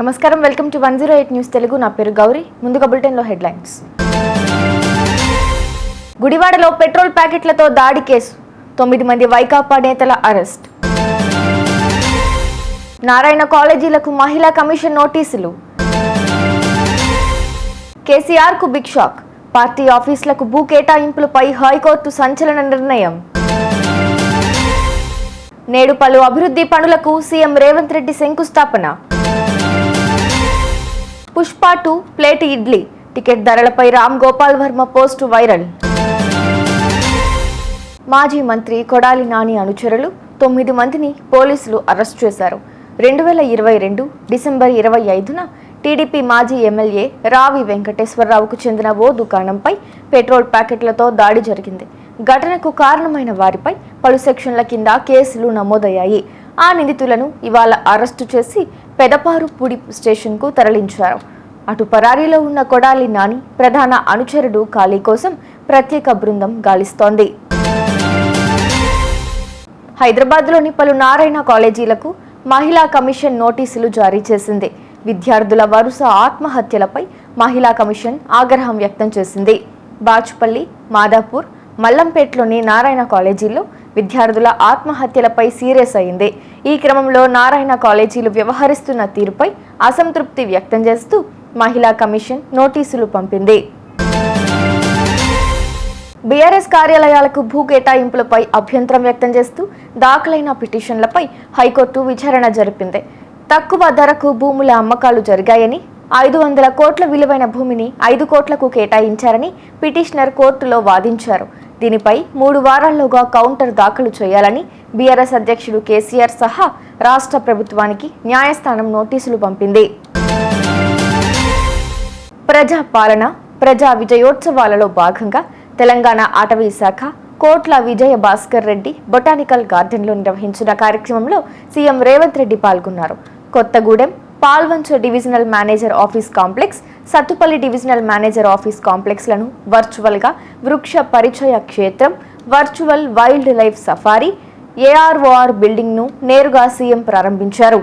నమస్కారం. Welcome to one zero eight news Telugu. నా పేరు గౌరీ. ముందుగా బులెటిన్లో హెడ్లైన్స్. గుడివాడలో పెట్రోల్ ప్యాకెట్లతో దాడి కేసు. తొమ్మిది మంది వైకాపా నేతల అరెస్ట్. నారాయణ కాలేజీలకు మహిళా కమిషన్ నోటీసులు. కేసీఆర్కు బిగ్ షాక్. పార్టీ ఆఫీసులకు భూ కేటాయింపులపై హైకోర్టు సంచలన నిర్ణయం. నేడు పలు అభివృద్ధి పనులకు సీఎం రేవంత్ రెడ్డి శంకుస్థాపన. Pushpa two plate idli. Ticket ధరలపై రామ్ గోపాల్ వర్మ పోస్ట్ వైరల్. మాజీ మంత్రి కొడాలి నాని అనుచరులు తొమ్మిది మందిని పోలీసులు అరెస్ట్ చేశారు. రెండు వేల ఇరవై రెండు డిసెంబర్ ఇరవై ఐదున టీడీపీ మాజీ ఎమ్మెల్యే రావి వెంకటేశ్వరరావుకు చెందిన ఓ దుకాణంపై పెట్రోల్ ప్యాకెట్లతో దాడి జరిగింది. ఘటనకు కారణమైన వారిపై పలు సెక్షన్ల కింద కేసులు నమోదయ్యాయి. ఆ నిందితులను ఇవాళ అరెస్టు చేసి పెదపారుపూడి స్టేషన్కు తరలించారు. అటు పరారీలో ఉన్న కొడాలి నాని ప్రధాన అనుచరుడు ఖాళీ కోసం ప్రత్యేక బృందం గాలిస్తోంది. హైదరాబాద్లోని పలు నారాయణ కాలేజీలకు మహిళా కమిషన్ నోటీసులు జారీ చేసింది. విద్యార్థుల వరుస ఆత్మహత్యలపై మహిళా కమిషన్ ఆగ్రహం వ్యక్తం చేసింది. బాచుపల్లి మాదాపూర్ మల్లంపేట్లోని నారాయణ కాలేజీల్లో విద్యార్థుల ఆత్మహత్యలపై సీరియస్ అయింది. ఈ క్రమంలో నారాయణ కాలేజీలు వ్యవహరిస్తున్న తీరుపై అసంతృప్తి వ్యక్తం చేస్తూ మహిళా కమిషన్ నోటీసులు పంపింది. బీఆర్ఎస్ కార్యాలయాలకు భూ కేటాయింపులపై అభ్యంతరం వ్యక్తం చేస్తూ దాఖలైన పిటిషన్లపై హైకోర్టు విచారణ జరిపింది. తక్కువ ధరకు భూముల అమ్మకాలు జరిగాయని ఐదు వందల కోట్ల విలువైన భూమిని ఐదు కోట్లకు కేటాయించారని పిటిషనర్ కోర్టులో వాదించారు. దీనిపై మూడు వారాల్లోగా కౌంటర్ దాఖలు చేయాలని బీఆర్ఎస్ అధ్యక్షుడు కేసీఆర్ సహా రాష్ట్ర ప్రభుత్వానికి న్యాయస్థానం నోటీసులు పంపింది. ప్రజా పాలన ప్రజా విజయోత్సవాలలో భాగంగా తెలంగాణ అటవీ శాఖ కోట్ల విజయ భాస్కర్ రెడ్డి బొటానికల్ గార్డెన్లో నిర్వహించిన కార్యక్రమంలో సీఎం రేవంత్ రెడ్డి పాల్గొన్నారు. Kothagudem Palvancha divisional manager office complex Sathupalli divisional manager office కాంప్లెక్స్లను వర్చువల్గా వృక్ష పరిచయ క్షేత్రం virtual wildlife safari AROR బిల్డింగ్ను నేరుగా సీఎం ప్రారంభించారు.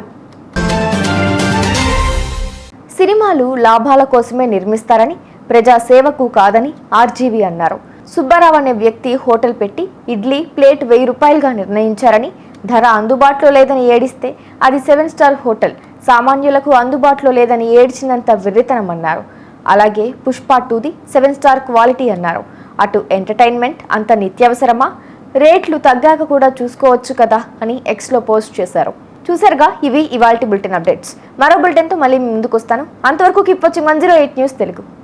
సినిమాలు లాభాల కోసమే నిర్మిస్తారని ప్రజాసేవకు కాదని ఆర్జీవి అన్నారు. సుబ్బారావు అనే వ్యక్తి హోటల్ పెట్టి ఇడ్లీ ప్లేట్ వెయ్యి రూపాయలుగా నిర్ణయించారని ధర అందుబాటులో లేదని ఏడిస్తే అది సెవెన్ స్టార్ హోటల్ సామాన్యులకు అందుబాటులో లేదని ఏడ్చినంత వెర్రితనమన్నారు. అలాగే పుష్ప టూది సెవెన్ స్టార్ క్వాలిటీ అన్నారు. అటు ఎంటర్టైన్మెంట్ అంత నిత్యావసరమా? రేట్లు తగ్గాక కూడా చూసుకోవచ్చు కదా అని ఎక్స్లో పోస్ట్ చేశారు. చూసారుగా ఇవి ఇవాల్టి బులెటిన్ అప్డేట్స్. మరో బులెటిన్తో మళ్ళీ ముందుకు వస్తాను అంతవరకు keep watching one zero eight news Telugu.